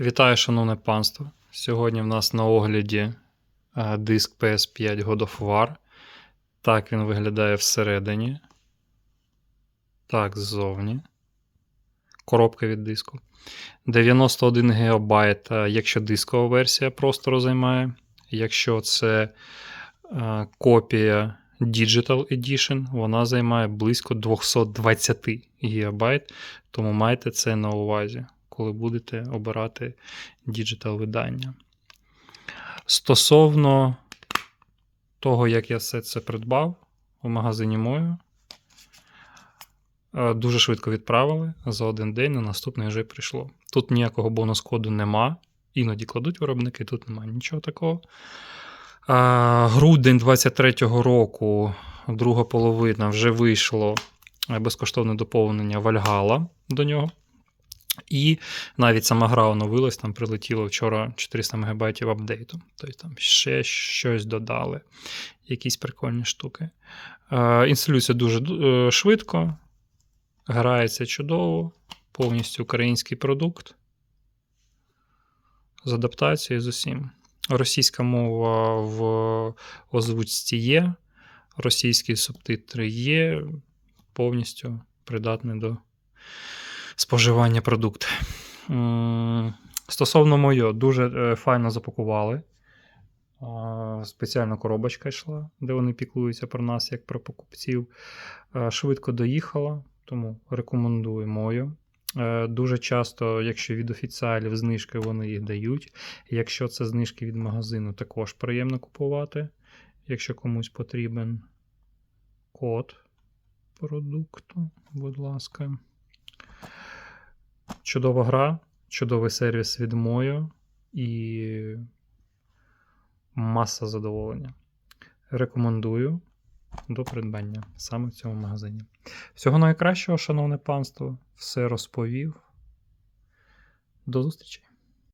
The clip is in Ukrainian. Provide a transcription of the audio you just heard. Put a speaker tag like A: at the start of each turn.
A: Вітаю, шановне панство. Сьогодні в нас на огляді е, диск PS5 God of War. Так він виглядає всередині. Так, ззовні. Коробка від диску. 91 ГБ, е, якщо дискова версія простору займає. Якщо це е, копія Digital Edition, вона займає близько 220 ГБ. Тому майте це на увазі, коли будете обирати діджитал видання. Стосовно того, як я все це придбав у магазині Мою, е, дуже швидко відправили. За один день на наступний вже прийшло. Тут ніякого бонус-коду нема. Іноді кладуть виробники, тут немає нічого такого. А, грудень 23-го року, друга половина, вже вийшло е, безкоштовне доповнення Вальгала до нього. І навіть сама гра оновилась, там прилетіло вчора 400 МБ апдейту. Тобто там ще щось додали, якісь прикольні штуки. Е, інсталюється дуже е, швидко, грається чудово, повністю український продукт. З адаптацією з усім. Російська мова в озвучці є, російські субтитри є, повністю придатний до споживання продукт. Стосовно моє, дуже е, файно запакували. Спеціальна коробочка йшла, де вони піклуються про нас, як про покупців. Швидко доїхала, тому рекомендую мою. Е, Дуже часто, якщо від офіціалів знижки, вони їх дають. Якщо це знижки від магазину, також приємно купувати. Якщо комусь потрібен код продукту, будь ласка. Чудова гра, чудовий сервіс від Мою і маса задоволення. Рекомендую до придбання саме в цьому магазині. Всього найкращого, шановне панство, все розповів. До зустрічі!